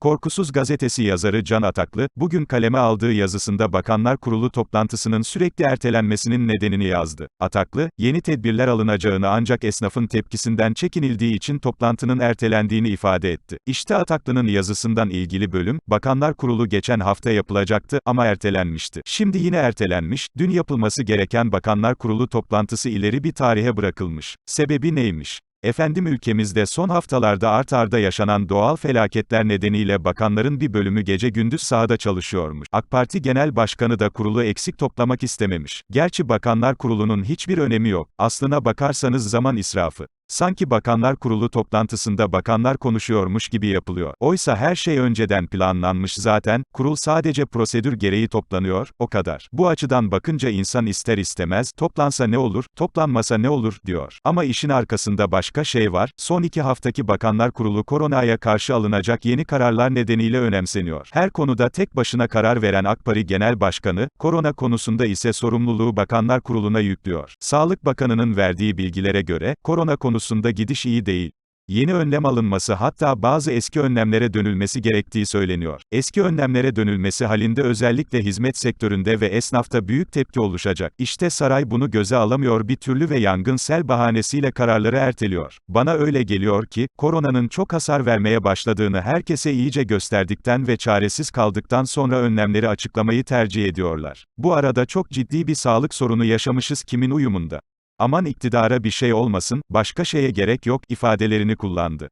Korkusuz gazetesi yazarı Can Ataklı, bugün kaleme aldığı yazısında Bakanlar Kurulu toplantısının sürekli ertelenmesinin nedenini yazdı. Ataklı, yeni tedbirler alınacağını ancak esnafın tepkisinden çekinildiği için toplantının ertelendiğini ifade etti. İşte Ataklı'nın yazısından ilgili bölüm, Bakanlar Kurulu geçen hafta yapılacaktı ama ertelenmişti. Şimdi yine ertelenmiş, dün yapılması gereken Bakanlar Kurulu toplantısı ileri bir tarihe bırakılmış. Sebebi neymiş? Efendim ülkemizde son haftalarda art arda yaşanan doğal felaketler nedeniyle bakanların bir bölümü gece gündüz sahada çalışıyormuş. AK Parti Genel Başkanı da kurulu eksik toplamak istememiş. Gerçi Bakanlar Kurulu'nun hiçbir önemi yok. Aslına bakarsanız zaman israfı. Sanki Bakanlar Kurulu toplantısında bakanlar konuşuyormuş gibi yapılıyor. Oysa her şey önceden planlanmış zaten, kurul sadece prosedür gereği toplanıyor, o kadar. Bu açıdan bakınca insan ister istemez, toplansa ne olur, toplanmasa ne olur, diyor. Ama işin arkasında başka şey var, son iki haftaki Bakanlar Kurulu koronaya karşı alınacak yeni kararlar nedeniyle önemseniyor. Her konuda tek başına karar veren AK Parti Genel Başkanı, korona konusunda ise sorumluluğu Bakanlar Kurulu'na yüklüyor. Sağlık Bakanı'nın verdiği bilgilere göre, korona konusunda gidiş iyi değil. Yeni önlem alınması hatta bazı eski önlemlere dönülmesi gerektiği söyleniyor. Eski önlemlere dönülmesi halinde özellikle hizmet sektöründe ve esnafta büyük tepki oluşacak. İşte saray bunu göze alamıyor bir türlü ve yangın sel bahanesiyle kararları erteliyor. Bana öyle geliyor ki, koronanın çok hasar vermeye başladığını herkese iyice gösterdikten ve çaresiz kaldıktan sonra önlemleri açıklamayı tercih ediyorlar. Bu arada çok ciddi bir sağlık sorunu yaşamışız kimin uyumunda. Aman iktidara bir şey olmasın, başka şeye gerek yok ifadelerini kullandı.